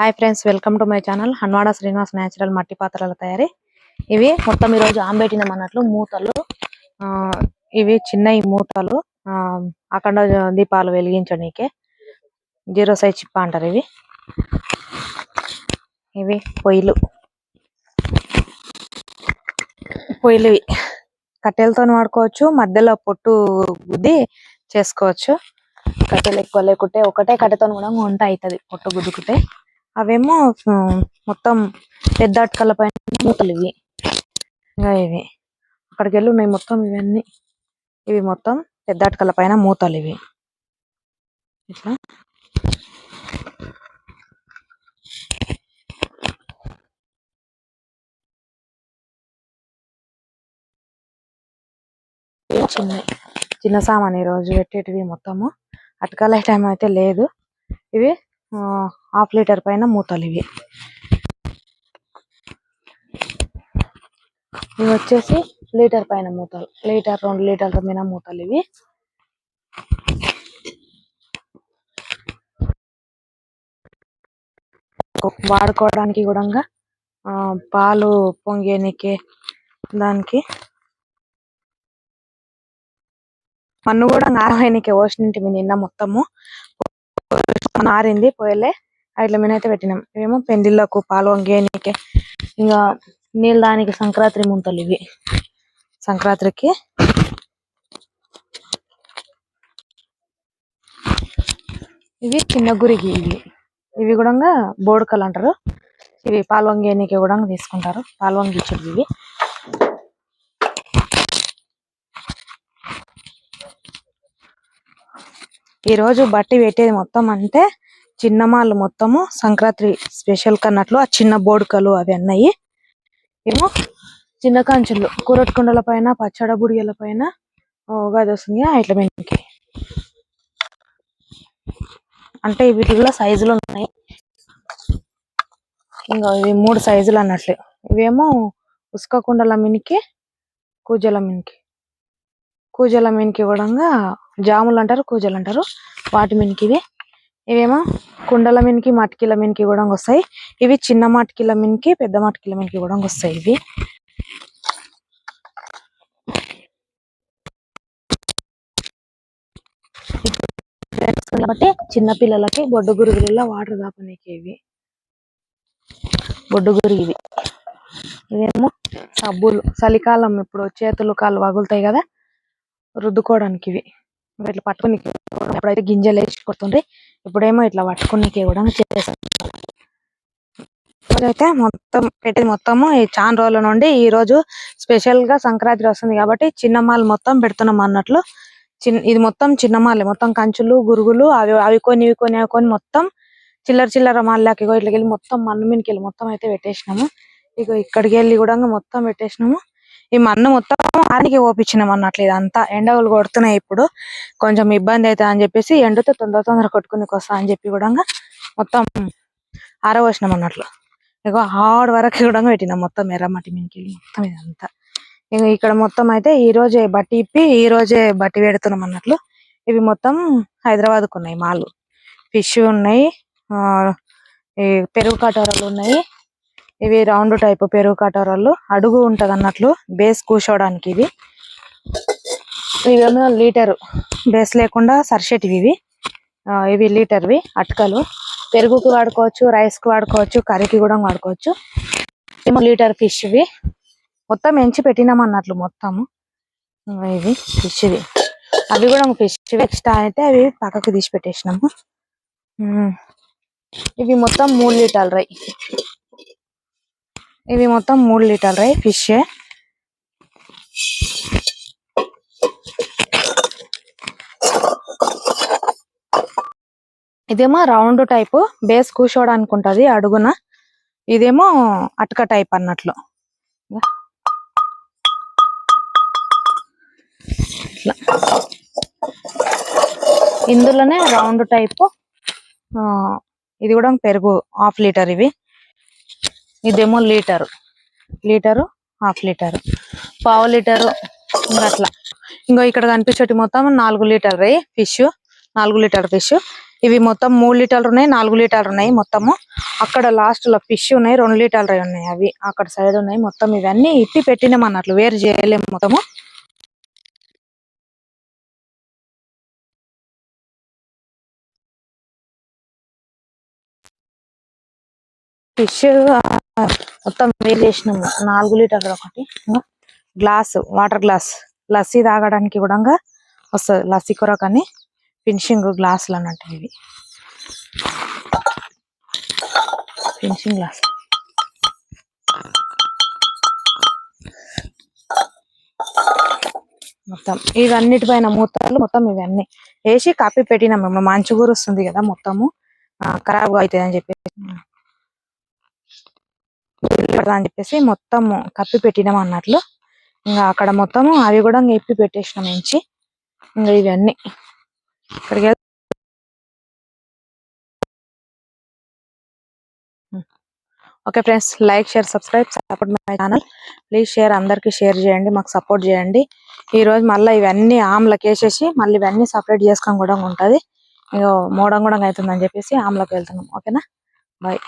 Hi friends welcome to my channel Hanwada Srinivas natural మట్టి పాత్రల తయారీ. ఇవి మొత్తం ఈ రోజు ఆంబెట్టినాం అన్నట్లు మూతలు ఆ ఇవి చిన్న మూతలు ఆ అఖండ దీపాలు వెలిగించడానికే. జీరో సైజ్ చిప్ప అంటారు ఇవి. ఇవి పొయ్యిలు. పొయ్యిలు ఇవి. కట్టెలతో వాడుకోవచ్చు మధ్యలో పొట్టు గుద్ది చేసుకోవచ్చు. కట్టెలు ఎక్కువ లేకుంటే ఒకటే కట్టెతో కూడా వంట అవుతుంది పొట్టు గుద్దుకుంటే. అవేమో మొత్తం పెద్ద అటకల పైన మూతలు ఇవి ఇంకా ఇవి. అక్కడికి వెళ్ళి ఉన్నాయి మొత్తం ఇవన్నీ. ఇవి మొత్తం పెద్ద అటకల పైన మూతలు ఇవి. ఇట్లా. చిన్న చిన్న సామాన్ ఈరోజు రోజు పెట్టేటివి మొత్తము. అటకాల టైం అయితే లేదు. ఇవి ఆ, హాఫ్ లీటర్ పైన మూతలు ఇవి ఇవి వచ్చేసి లీటర్ పైన మూతలు. లీటర్ రెండు లీటర్ల మీద మూతలు ఇవి వాడుకోవడానికి కూడా ఆ, పాలు పొంగేనికి దానికి. మన్ను కూడా ఆరవేయనికి మీ నిన్న మొత్తము. నారింది పోయలే అట్ల మీద అయితే పెట్టినాం. ఇవేమో పెండిళ్ళకు పాలు వంగేయనికి ఇంకా నీళ్ళ దానికి సంక్రాంతి ముంతలు ఇవి. సంక్రాంతికి ఇవి చిన్న గురికి ఇవి. ఇవి కూడా బోడుకలు అంటారు. ఇవి పాల్వంగేనికి కూడా తీసుకుంటారు. పాల్వంగి ఇచ్చేది ఇవి. ఈ రోజు బట్టి పెట్టేది మొత్తం అంటే చిన్నమాళ్ళు మొత్తము సంక్రాంతి స్పెషల్ కన్నట్లు ఆ చిన్న బోడుకలు అవి అన్నాయి ఏమో చిన్న కంచులు కూరటి కుండల పైన పచ్చడి బుడిగల పైన ఉగాది వస్తుంది ఇట్లా మీదకి. అంటే వీటిలో సైజులు ఉన్నాయి. ఇంకా ఇవి మూడు సైజులు అన్నట్లు. ఇవేమో ఉసుక కుండల మినికి కూజల మినికి కూజల మినికి కూడా జాములు అంటారు కూజలు అంటారు. వాటి మినికి ఇవి ఇవేమో కుండల మినికి మటికిల మినికి కూడా వస్తాయి. ఇవి చిన్న మాటికిల మినికి పెద్ద మటికిల మినికి కూడా వస్తాయి ఇవి. కాబట్టి చిన్న పిల్లలకి బొడ్డు గురుగులలో వాటర్ దాపనీకి ఇవి. బొడ్డు గురిగి ఇవేమో సబ్బులు చలికాలం ఇప్పుడు చేతులు కాళ్ళు వగులుతాయి కదా రుద్దుకోవడానికి ఇవి. ఇట్లా పట్టుకుని ఎప్పుడైతే గింజలు వేసి కొడుతుండ్రి ఇప్పుడేమో ఇట్లా పట్టుకునికి కూడా చేస్తారు మొత్తం పెట్టేది మొత్తము ఈ చాలా రోజుల నుండి ఈ రోజు స్పెషల్గా సంక్రాంతి వస్తుంది కాబట్టి చిన్న మాల్ మొత్తం పెడుతున్నాం అన్నట్లు. చిన్న ఇది మొత్తం చిన్న మొత్తం కంచులు గురుగులు అవి అవి కొన్ని ఇవి కొన్ని అవి కొన్ని మొత్తం చిల్లర చిల్లర మాల్లాకి ఇగో ఇట్లకి వెళ్ళి మొత్తం మన్ను మీదకి వెళ్ళి మొత్తం అయితే పెట్టేసినాము. ఇక ఇక్కడికి వెళ్ళి కూడా మొత్తం పెట్టేసినాము. ఈ మన్ను మొత్తం ఆరికి ఓపించినాం అన్నట్లు ఇదంతా. ఎండలు కొడుతున్నాయి ఇప్పుడు. కొంచెం ఇబ్బంది అవుతుంది అని చెప్పేసి ఎండతో తొందర తొందర కొట్టుకుని వస్తా అని చెప్పి కూడా మొత్తం ఆరవసినాం అన్నట్లు. ఇగో హార్డ్ వరకు కూడా పెట్టినాం మొత్తం ఎర్రమట్టి మీదకి మొత్తం ఇదంతా. ఇక ఇక్కడ మొత్తం అయితే ఈ రోజే బట్టి ఇప్పి ఈ రోజే బట్టి పెడుతున్నాం అన్నట్లు. ఇవి మొత్తం హైదరాబాద్కు ఉన్నాయి మాలు. ఫిష్ ఉన్నాయి పెరుగు కటోరాలు ఉన్నాయి. ఇవి రౌండ్ టైప్ పెరుగు కటోరాలు. అడుగు ఉంటది అన్నట్లు బేస్ కూర్చోవడానికి ఇవి. ఇవేమో లీటర్ బేస్ లేకుండా సరిసేటివి ఇవి. ఇవి లీటర్వి అటుకలు. పెరుగుకి వాడుకోవచ్చు రైస్కి వాడుకోవచ్చు కర్రీకి కూడా వాడుకోవచ్చు. ఏమో లీటర్ ఫిష్వి మొత్తం ఎంచి పెట్టినాం అన్నట్లు మొత్తము ఇవి ఫిష్వి అవి కూడా ఫిష్ ఎక్స్ట్రా అయితే అవి పక్కకు తీసి పెట్టేసినాము. ఇవి మొత్తం మూడు లీటర్లు రై. ఇవి మొత్తం మూడు లీటర్ రై ఫిష్ ఇదేమో రౌండ్ టైప్ బేస్ కూర్చోడానికి ఉంటుంది అడుగున. ఇదేమో అటక టైప్ అన్నట్లు. ఇట్లా. ఇందులోనే రౌండ్ టైప్ ఇది కూడా పెరుగు హాఫ్ లీటర్ ఇవి. ఇదేమో లీటరు లీటరు హాఫ్ లీటరు పావు లీటరు అట్లా. ఇంకో ఇక్కడ కనిపించేటి మొత్తం నాలుగు లీటర్ ఫిష్ నాలుగు లీటర్ ఫిష్ ఇవి మొత్తం మూడు లీటర్లు ఉన్నాయి నాలుగు లీటర్లు ఉన్నాయి మొత్తము. అక్కడ లాస్ట్లో ఫిష్ ఉన్నాయి రెండు లీటర్లు ఉన్నాయి అవి. అక్కడ సైడ్ ఉన్నాయి మొత్తం ఇవన్నీ ఇప్పి పెట్టినాం అన్నట్లు వేరు చేయలేము మొత్తము. ఫిష్ మొత్తం వేలు చేసినాము. నాలుగు లీటర్లు ఒకటి. Glass water glass. లస్సీ తాగడానికి కూడా వస్తుంది. లస్సీ కొరకు అని ఫినిషింగ్ గ్లాసులు అన్నట్టు ఇవి. Finishing glass. మొత్తం ఇవన్నిటిపైన మూతలు మొత్తం ఇవన్నీ వేసి కాపీ పెట్టినాం. మేము కూర వస్తుంది కదా మొత్తము. ఆ, ఖరాబ్ అవుతుంది అని చెప్పేసి. అని చెప్పేసి మొత్తం కప్పి పెట్టినాం అన్నట్లు. ఇంకా అక్కడ మొత్తము అవి కూడా ఇంకా ఇప్పి పెట్టేసినాం ఎంచి ఇంకా ఇవన్నీ. ఇక్కడికి okay friends like share subscribe support my channel. Please share అందరికీ షేర్ చేయండి మాకు సపోర్ట్ చేయండి. ఈ రోజు మళ్ళీ ఇవన్నీ ఆమ్లకి వేసేసి మళ్ళీ ఇవన్నీ సపరేట్ చేసుకొని కూడా ఉంటుంది. ఇక మోడం కూడా అవుతుందని చెప్పేసి ఆమ్లకి వెళ్తున్నాం. ఓకేనా? బాయ్.